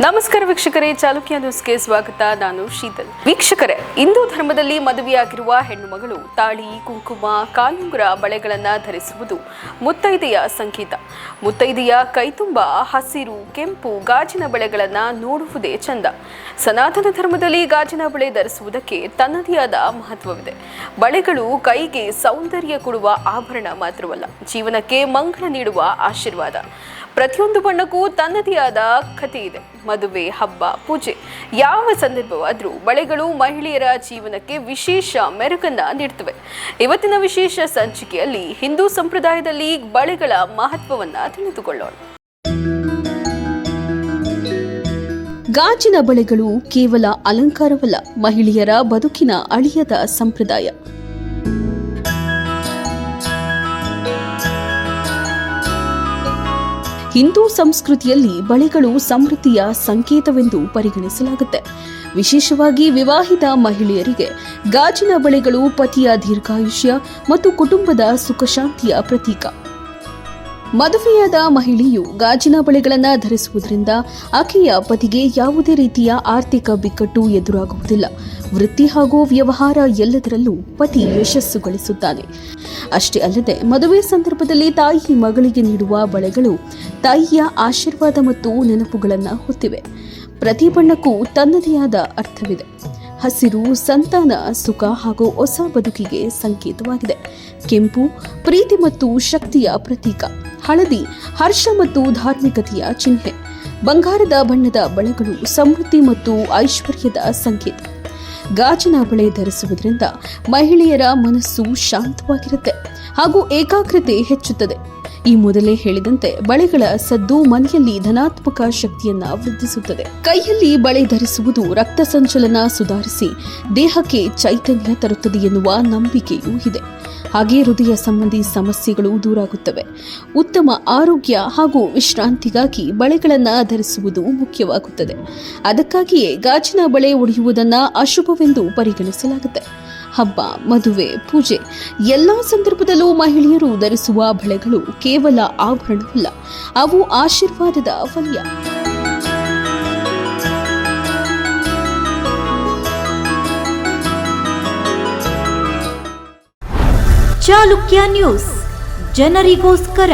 ನಮಸ್ಕಾರ ವೀಕ್ಷಕರೇ, ಚಾಲುಕ್ಯ ನ್ಯೂಸ್ಗೆ ಸ್ವಾಗತ. ನಾನು ಶೀತಲ್. ವೀಕ್ಷಕರೇ, ಹಿಂದೂ ಧರ್ಮದಲ್ಲಿ ಮದುವೆಯಾಗಿರುವ ಹೆಣ್ಣು ಮಗಳು ತಾಳಿ, ಕುಂಕುಮ, ಕಾಲುಂಗುರ ಬಳೆಗಳನ್ನು ಧರಿಸುವುದು ಮುತ್ತೈದೆಯ ಸಂಗೀತ ಮುತ್ತೈದೆಯ ಕೈತುಂಬ, ಹಸಿರು, ಕೆಂಪು ಗಾಜಿನ ಬಳೆಗಳನ್ನು ನೋಡುವುದೇ ಚಂದ. ಸನಾತನ ಧರ್ಮದಲ್ಲಿ ಗಾಜಿನ ಬಳೆ ಧರಿಸುವುದಕ್ಕೆ ತನ್ನದೇ ಆದ ಮಹತ್ವವಿದೆ. ಬಳೆಗಳು ಕೈಗೆ ಸೌಂದರ್ಯ ಕೊಡುವ ಆಭರಣ ಮಾತ್ರವಲ್ಲ, ಜೀವನಕ್ಕೆ ಮಂಗಳ ನೀಡುವ ಆಶೀರ್ವಾದ. ಪ್ರತಿಯೊಂದು ಬಣ್ಣಕ್ಕೂ ತನ್ನದೇ ಆದ ಕಥೆ ಇದೆ. ಮದುವೆ, ಹಬ್ಬ, ಪೂಜೆ. ಯಾವ ಸಂದರ್ಭವಾದರೂ ಬಳೆಗಳು ಮಹಿಳೆಯರ ಜೀವನಕ್ಕೆ ವಿಶೇಷ ಮೆರುಗನ್ನ ನೀಡ್ತವೆ. ಇವತ್ತಿನ ವಿಶೇಷ ಸಂಚಿಕೆಯಲ್ಲಿ ಹಿಂದೂ ಸಂಪ್ರದಾಯದಲ್ಲಿ ಬಳೆಗಳ ಮಹತ್ವವನ್ನ ತಿಳಿದುಕೊಳ್ಳೋಣ. ಗಾಜಿನ ಬಳೆಗಳು ಕೇವಲ ಅಲಂಕಾರವಲ್ಲ, ಮಹಿಳೆಯರ ಬದುಕಿನ ಅಳಿಯದ ಸಂಪ್ರದಾಯ. ಹಿಂದೂ ಸಂಸ್ಕೃತಿಯಲ್ಲಿ ಬಳೆಗಳು ಸಮೃದ್ಧಿಯ ಸಂಕೇತವೆಂದು ಪರಿಗಣಿಸಲಾಗುತ್ತೆ. ವಿಶೇಷವಾಗಿ ವಿವಾಹಿತ ಮಹಿಳೆಯರಿಗೆ ಗಾಜಿನ ಬಳೆಗಳು ಪತಿಯ ದೀರ್ಘಾಯುಷ್ಯ ಮತ್ತು ಕುಟುಂಬದ ಸುಖಶಾಂತಿಯ ಪ್ರತೀಕ. ಮದುವೆಯಾದ ಮಹಿಳೆಯು ಗಾಜಿನ ಬಳೆಗಳನ್ನು ಧರಿಸುವುದರಿಂದ ಆಕೆಯ ಪತಿಗೆ ಯಾವುದೇ ರೀತಿಯ ಆರ್ಥಿಕ ಬಿಕ್ಕಟ್ಟು ಎದುರಾಗುವುದಿಲ್ಲ. ವೃತ್ತಿ ಹಾಗೂ ವ್ಯವಹಾರ ಎಲ್ಲದರಲ್ಲೂ ಪತಿ ಯಶಸ್ಸು ಗಳಿಸುತ್ತಾನೆ ಅಷ್ಟೇ ಅಲ್ಲದೆ ಮದುವೆ ಸಂದರ್ಭದಲ್ಲಿ ತಾಯಿ ಮಗಳಿಗೆ ನೀಡುವ ಬಳೆಗಳು ತಾಯಿಯ ಆಶೀರ್ವಾದ ಮತ್ತು ನೆನಪುಗಳನ್ನು ಹೊತ್ತಿವೆ. ಪ್ರತಿ ಬಣ್ಣಕ್ಕೂ ತನ್ನದೇ ಆದ ಅರ್ಥವಿದೆ. ಹಸಿರು, ಸಂತಾನ, ಸುಖ ಹಾಗೂ ಹೊಸ ಬದುಕಿಗೆ ಸಂಕೇತವಾಗಿದೆ. ಕೆಂಪು, ಪ್ರೀತಿ ಮತ್ತು ಶಕ್ತಿಯ ಪ್ರತೀಕ. ಹಳದಿ, ಹರ್ಷ ಮತ್ತು ಧಾರ್ಮಿಕತೆಯ ಚಿಹ್ನೆ. ಬಂಗಾರದ ಬಣ್ಣದ ಬಳೆಗಳು ಸಮೃದ್ಧಿ ಮತ್ತು ಐಶ್ವರ್ಯದ ಸಂಕೇತ. ಗಾಜಿನ ಬಳೆ ಧರಿಸುವುದರಿಂದ ಮಹಿಳೆಯರ ಮನಸ್ಸು ಶಾಂತವಾಗಿರುತ್ತೆ ಹಾಗೂ ಏಕಾಗ್ರತೆ ಹೆಚ್ಚುತ್ತದೆ. ಈ ಮೊದಲೇ ಹೇಳಿದಂತೆ ಬಳೆಗಳ ಸದ್ದು ಮನೆಯಲ್ಲಿ ಧನಾತ್ಮಕ ಶಕ್ತಿಯನ್ನ ವೃದ್ಧಿಸುತ್ತದೆ. ಕೈಯಲ್ಲಿ ಬಳೆ ಧರಿಸುವುದು ರಕ್ತ ಸಂಚಲನ ಸುಧಾರಿಸಿ ದೇಹಕ್ಕೆ ಚೈತನ್ಯ ತರುತ್ತದೆ ಎನ್ನುವ ನಂಬಿಕೆಯೂ ಇದೆ. ಹಾಗೆ ಹೃದಯ ಸಂಬಂಧಿ ಸಮಸ್ಯೆಗಳು ದೂರಾಗುತ್ತವೆ. ಉತ್ತಮ ಆರೋಗ್ಯ ಹಾಗೂ ವಿಶ್ರಾಂತಿಗಾಗಿ ಬಳೆಗಳನ್ನು ಧರಿಸುವುದು ಮುಖ್ಯವಾಗುತ್ತದೆ. ಅದಕ್ಕಾಗಿಯೇ ಗಾಜಿನ ಬಳೆ ಒಡೆಯುವುದನ್ನು ಅಶುಭವೆಂದು ಪರಿಗಣಿಸಲಾಗುತ್ತೆ. ಹಬ್ಬ, ಮದುವೆ, ಪೂಜೆ ಎಲ್ಲ ಸಂದರ್ಭದಲ್ಲೂ ಮಹಿಳೆಯರು ಧರಿಸುವ ಬಳೆಗಳು ಕೇವಲ ಆಭರಣವಲ್ಲ, ಅವು ಆಶೀರ್ವಾದದ ವಲಯ. ಚಾಲುಕ್ಯ ನ್ಯೂಸ್, ಜನರಿಗೋಸ್ಕರ.